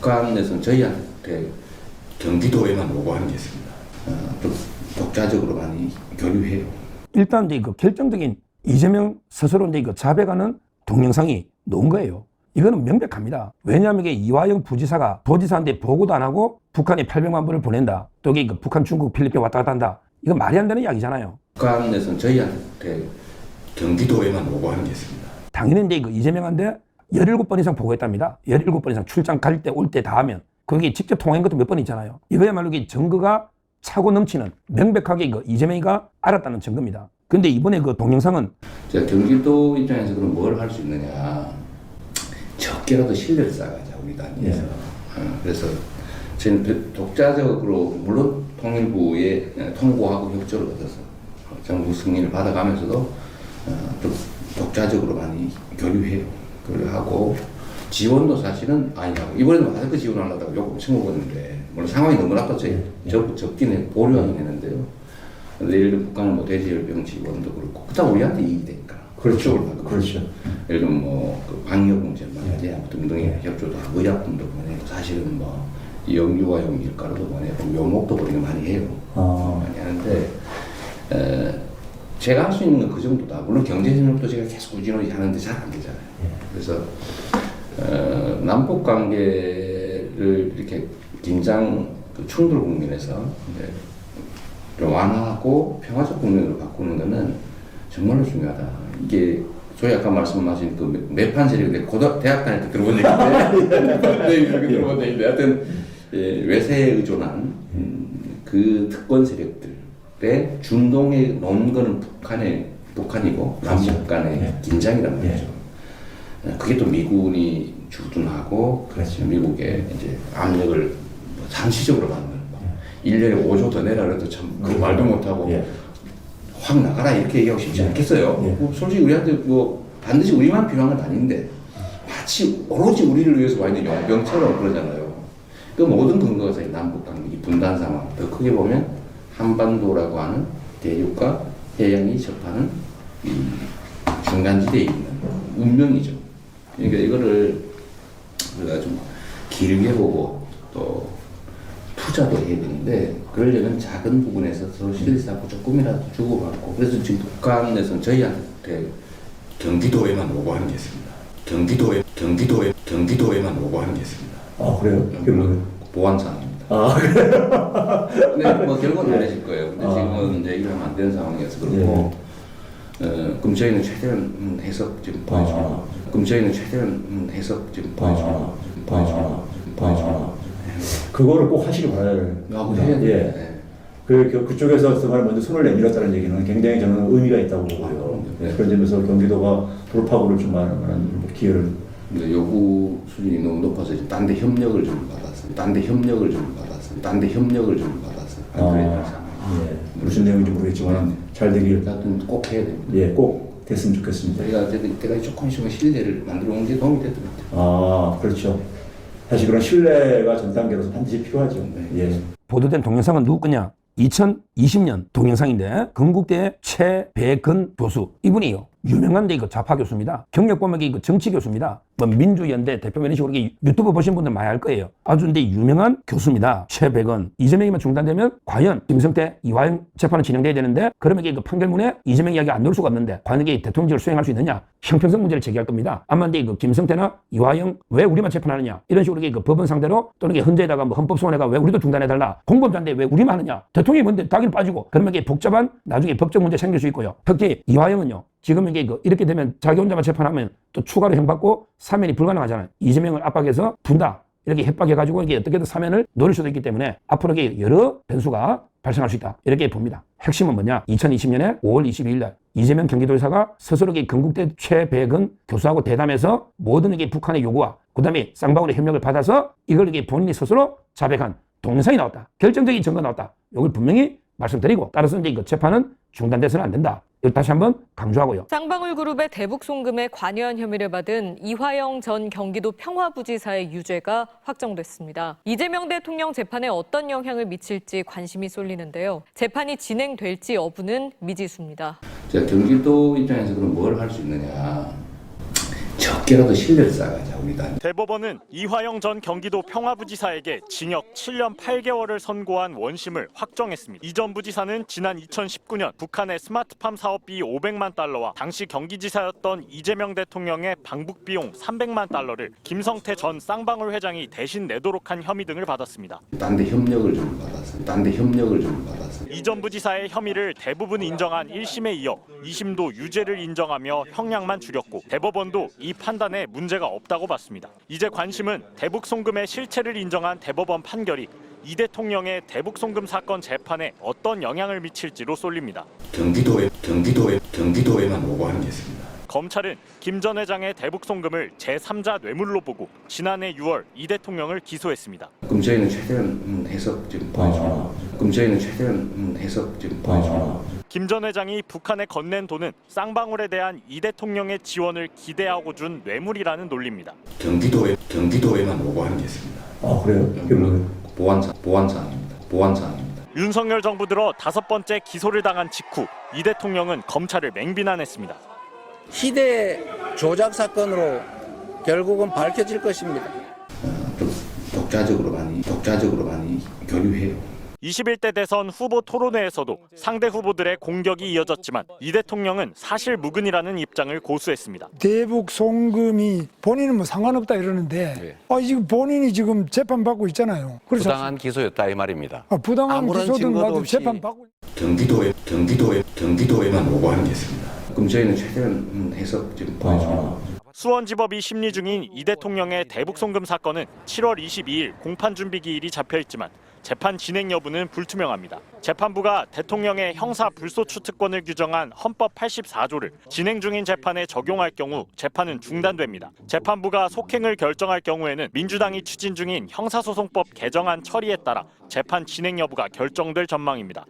북한에서는 저희한테 경기도에만 요구하는 게 있습니다. 어, 좀 독자적으로 많이 교류해요. 일단 그 결정적인 이재명 스스로 그 자백하는 동영상이 나온 거예요. 이거는 명백합니다. 왜냐하면 이게 이화영 부지사가 도지사한테 보고도 안 하고 북한에 800만 불을 보낸다. 또 이게 그 북한, 중국, 필리핀 왔다 갔다 한다. 이거 말이 안 되는 이야기잖아요. 북한에서는 저희한테 경기도에만 요구하는 게 있습니다. 당연히 이제 그 이재명한테 17번 이상 보고했답니다. 17번 이상 출장 갈 때 올 때 다 하면 거기 직접 통화한 것도 몇 번 있잖아요. 이거야말로 증거가 차고 넘치는 명백하게 그 이재명이가 알았다는 증거입니다. 근데 이번에 그 동영상은 제가 경기도 입장에서 그럼 뭘 할 수 있느냐. 적게라도 신뢰를 쌓아가자, 우리 단위에서. 어, 그래서 저는 그 독자적으로, 물론 통일부에 어, 통보하고 협조를 얻어서 어, 정부 승인을 받아가면서도 어, 좀 독자적으로 많이 교류해요. 교류하고 지원도 사실은 아니라고. 이번에도 마스크 지원하려다가 욕 엄청 먹었는데, 물론 상황이 너무 적, 적긴 해, 보류하긴 했는데요. 근데 예를 들어 북한은 뭐 돼지열병 지원도 그렇고, 그다 우리한테 이익이 되니까. 그렇죠. 가고. 그렇죠. 예를 들면 뭐그 방역 문제만이지 등등의 협조도 하고 의약품도 보내고 사실은 뭐 영유아 용 밀가루도 보내고 묘목도 보내고 많이 해요. 아. 제가 할 수 있는 건 그 정도다. 물론 경제 협력도 제가 계속 꾸준히 하는데 잘 안 되잖아요. 그래서 어, 남북 관계를 이렇게 긴장 그 충돌 국면에서 완화하고 평화적 국면으로 바꾸는 것은 정말로 중요하다. 이게 저희 아까 말씀하신 그 매판 세력인데 고등 대학 다닐 때 들어본 얘기인데 네, 이렇게 들어본 얘기인데 하여튼 예, 외세에 의존한 음, 그 특권 세력들 의 중동에 놓은 거는 북한의 북한이고 남북 간의 예. 긴장이란 말이죠. 예. 어, 그게 또 미군이 주둔하고 그렇죠. 미국의 이제 압력을 뭐 상시적으로 받는 뭐 1년에 5조 더 내라 그래도 참그 말도 못하고 예. 확 나가라 이렇게 얘기하고 싶지 예. 않겠어요. 예. 뭐 솔직히 우리한테 뭐 반드시 우리만 필요한 건 아닌데 마치 오로지 우리를 위해서 와 있는 용병처럼 그러잖아요. 그 모든 근거가 이 남북 관계 이 분단 상황 더 크게 보면 한반도라고 하는 대륙과 해양이 접하는 이 중간지대에 있는 운명이죠. 그러니까 이거를 우리가 좀 길게 보고 또 투자도 해야 되는데 그러려면 작은 부분에서 서로 실리 쌓고 조금이라도 주고받고 그래서 지금 북한에서는 저희한테 경기도에만 요구하는 게 있습니다. 경기도에 경기도에 경기도에만 요구하는 게 있습니다. 아 그래요? 그게 뭐예요? 보안 사항입니다. 아 근데 뭐 결과는 알려질 거예요. 근데 아. 지금은 이제 이러면 안 되는 상황이어서 그렇고 어, 그럼 저희는 최대한 음, 해서 지금 보여주려 아. 그럼 저희는 최대한 음, 해서 지금 보여주려 아. 보여주려 아. 보여주려 아. 그거를 꼭 하시길 바라요. 해야 돼요. 예. 네. 그, 그 그쪽에서 정말 먼저 손을 내밀었다는 얘기는 굉장히 저는 의미가 있다고 보고요. 네. 그런 점에서 경기도가 돌파구를 좀 하는 기회를 근데 요구 수준이 너무 높아서 이제 딴 데 협력을 좀 받았어요. 딴데 협력을 좀 받았어요. 딴데 협력을 좀 받았어요. 안 그래요, 상황이. 예. 무슨 내용인지 모르겠지만 잘 되길 하여튼 꼭 해야 됩니다. 예, 꼭 됐으면 좋겠습니다. 저희가 어쨌든 이때까지 조금씩 신뢰를 만들어 온 게 도움이 됐던 것 같아요. 아, 그렇죠. 사실 그런 신뢰가 전 단계로서 반드시 필요하죠. 네. 예. 보도된 동영상은 누구 거냐? 2020년 동영상인데 건국대 최배근 교수 이분이요 유명한 이거 좌파 교수입니다. 경력 보면 이거 정치 교수입니다. 뭐 민주연대 대표 이런 식으로 유튜브 보신 분들 많이 알 거예요. 아주 근데 유명한 교수입니다. 최배근 이재명이만 중단되면 과연 김성태 이화영 재판은 진행돼야 되는데 그러면 이게 그 판결문에 이재명 이야기 안 넣을 수가 없는데 과연 이게 대통령직을 수행할 수 있느냐 형평성 문제를 제기할 겁니다. 아마 근데 그 김성태나 이화영 왜 우리만 재판하느냐 이런 식으로 이게 그 법원 상대로 또는 이게 헌재에다가 뭐 헌법소원회가 왜 우리도 중단해달라 공범자인데 왜 우리만 하느냐 대통령이 뭔데 자기는 빠지고 그러면 이게 복잡한 나중에 법적 문제 생길 수 있고요. 특히 이화영은요. 지금 이게 그 이렇게 되면 자기 혼자만 재판하면 또 추가로 형 받고 사면이 불가능하잖아요. 이재명을 압박해서 분다. 이렇게 협박해가지고 이게 어떻게든 사면을 노릴 수도 있기 때문에 앞으로 이게 여러 변수가 발생할 수 있다. 이렇게 봅니다. 핵심은 뭐냐? 2020년에 5월 22일 날 이재명 경기도지사가 스스로 이 건국대 최백은 교수하고 대담해서 모든 이게 북한의 요구와 그다음에 쌍방울의 협력을 받아서 이걸 이게 본인이 스스로 자백한 동영상이 나왔다. 결정적인 증거가 나왔다. 이걸 분명히 말씀드리고 따라서 이제 이거 재판은 중단돼서는 안 된다. 이걸 다시 한번 강조하고요. 쌍방울 그룹의 대북 송금에 관여한 혐의를 받은 이화영 전 경기도 평화부지사의 유죄가 확정됐습니다. 이재명 대통령 재판에 어떤 영향을 미칠지 관심이 쏠리는데요. 재판이 진행될지 여부는 미지수입니다. 제가 경기도 입장에서 그럼 뭘 할 수 있느냐. 적게라도 신뢰를 쌓아가자 우리 당. 대법원은 이화영 전 경기도 평화부지사에게 징역 7년 8개월을 선고한 원심을 확정했습니다. 이 전 부지사는 지난 2019년 북한의 스마트팜 사업비 500만 달러와 당시 경기지사였던 이재명 대통령의 방북 비용 300만 달러를 김성태 전 쌍방울 회장이 대신 내도록 한 혐의 등을 받았습니다. 딴 데 협력을 좀 받았어요. 딴데 협력을 좀 받았어요. 이전 부지사의 혐의를 대부분 인정한 1심에 이어 2심도 유죄를 인정하며 형량만 줄였고 대법원도 이 판단에 문제가 없다고 봤습니다. 이제 관심은 대북 송금의 실체를 인정한 대법원 판결이 이 대통령의 대북 송금 사건 재판에 어떤 영향을 미칠지로 쏠립니다. 경기도에 경기도에 경기도에만 오고 하는 게 있습니다. 검찰은 김 전 회장의 대북 송금을 제3자 뇌물로 보고 지난해 6월 이 대통령을 기소했습니다. 그럼 저희는 최대한 음, 해석 좀 보여주고. 그럼 저희는 최대한 음, 해석 좀 보여주고. 김전 회장이 북한에 건넨 돈은 쌍방울에 대한 이 대통령의 지원을 기대하고 준 뇌물이라는 논리입니다. 경기도에 경기도에만 오고하는 게 있습니다. 아 그래요? 보안사 보안사항입니다. 보안사항입니다. 윤석열 정부 들어 다섯 번째 기소를 당한 직후 이 대통령은 검찰을 맹비난했습니다. 희대 조작 사건으로 결국은 밝혀질 것입니다. 독자적으로 많이 독자적으로 많이 교류해요. 21대 대선 후보 토론회에서도 상대 후보들의 공격이 이어졌지만 이 대통령은 사실 무근이라는 입장을 고수했습니다. 대북 송금이 본인은 뭐 상관없다 이러는데 아 지금 본인이 지금 재판 받고 있잖아요. 그래서 부당한 기소였다 이 말입니다. 아, 부당한 아무런 기소든 증거도 없이 재판 받고 경기도에 경기도에 경기도에만 오고 하는 게 있습니다. 그럼 저희는 최대한 음, 해석 좀 보여주고. 수원지법이 심리 중인 이 대통령의 대북 송금 사건은 7월 22일 공판 준비 기일이 잡혀 있지만 재판 진행 여부는 불투명합니다. 재판부가 대통령의 형사 불소추 특권을 규정한 헌법 84조를 진행 중인 재판에 적용할 경우 재판은 중단됩니다. 재판부가 속행을 결정할 경우에는 민주당이 추진 중인 형사소송법 개정안 처리에 따라 재판 진행 여부가 결정될 전망입니다.